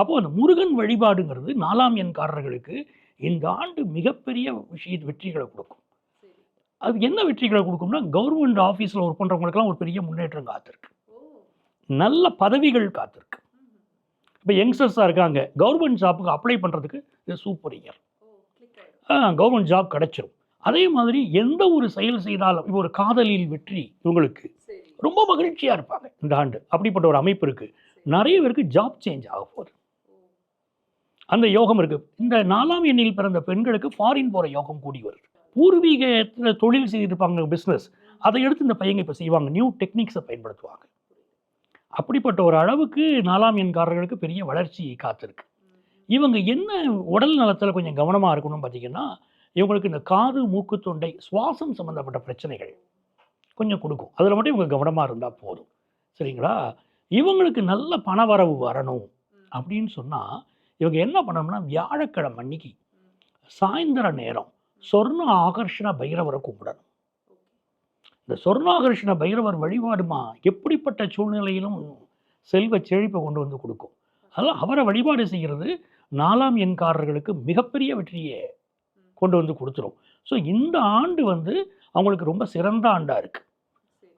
அப்போது அந்த முருகன் வழிபாடுங்கிறது நாலாம் எண்காரர்களுக்கு இந்த ஆண்டு மிகப்பெரிய விஷய வெற்றிகளை கொடுக்கும். அது என்ன வெற்றிகளை கொடுக்கும்னா கவர்மெண்ட் ஆஃபீஸில் ஒர்க் பண்ணுறவங்களுக்குலாம் ஒரு பெரிய முன்னேற்றம் காத்திருக்கு. நல்ல பதவிகள் காத்திருக்கு. இப்போ யங்ஸ்டர்ஸாக இருக்காங்க கவர்மெண்ட் ஜாப்புக்கு அப்ளை பண்ணுறதுக்கு இது சூப்பர் இயர் கவர்மெண்ட் ஜாப் கிடச்சிரும். அதே மாதிரி எந்த ஒரு செயல் செய்தாலும் இப்போ ஒரு காதலில் வெற்றி இவங்களுக்கு ரொம்ப மகிழ்ச்சியாக இருப்பாங்க இந்த ஆண்டு. அப்படிப்பட்ட ஒரு அமைப்பு இருக்குது நிறைய பேருக்கு ஜாப் சேஞ்ச் ஆக போகுது. அந்த யோகம் இருக்குது இந்த நாலாம் எண்ணில் பிறந்த பெண்களுக்கு ஃபாரின் போகிற யோகம் கூடி வருது பூர்வீகத்தில் தொழில் செய்திருப்பாங்க பிஸ்னஸ் அதை எடுத்து இந்த பையங்க இப்போ செய்வாங்க. நியூ டெக்னிக்ஸை பயன்படுத்துவாங்க. அப்படிப்பட்ட ஒரு அளவுக்கு நாலாம் எண்காரர்களுக்கு பெரிய வளர்ச்சி காத்திருக்கு. இவங்க என்ன உடல் நலத்தில் கொஞ்சம் கவனமாக இருக்கணும்னு பார்த்தீங்கன்னா இவங்களுக்கு இந்த காது மூக்கு தொண்டை சுவாசம் சம்மந்தப்பட்ட பிரச்சனைகள் கொஞ்சம் கொடுக்கும். அதில் மட்டும் இவங்க கவனமாக இருந்தால் போதும். சரிங்களா? இவங்களுக்கு நல்ல பணவரவு வரணும் அப்படின்னு சொன்னால் இவங்க என்ன பண்ணோம்னா வியாழக்கிழமை அன்னைக்கு சாயந்தர நேரம் சொர்ண ஆகர்ஷண பைரவரை கும்பிடணும். இந்த சொர்ணாகர்ஷண பைரவர் வழிபாடுமா எப்படிப்பட்ட சூழ்நிலையிலும் செல்வ செழிப்பை கொண்டு வந்து கொடுக்கும். அதனால் அவரை வழிபாடு செய்கிறது நாலாம் எண்காரர்களுக்கு மிகப்பெரிய வெற்றியை கொண்டு வந்து கொடுத்துரும். ஸோ இந்த ஆண்டு வந்து அவங்களுக்கு ரொம்ப சிறந்த ஆண்டாக இருக்குது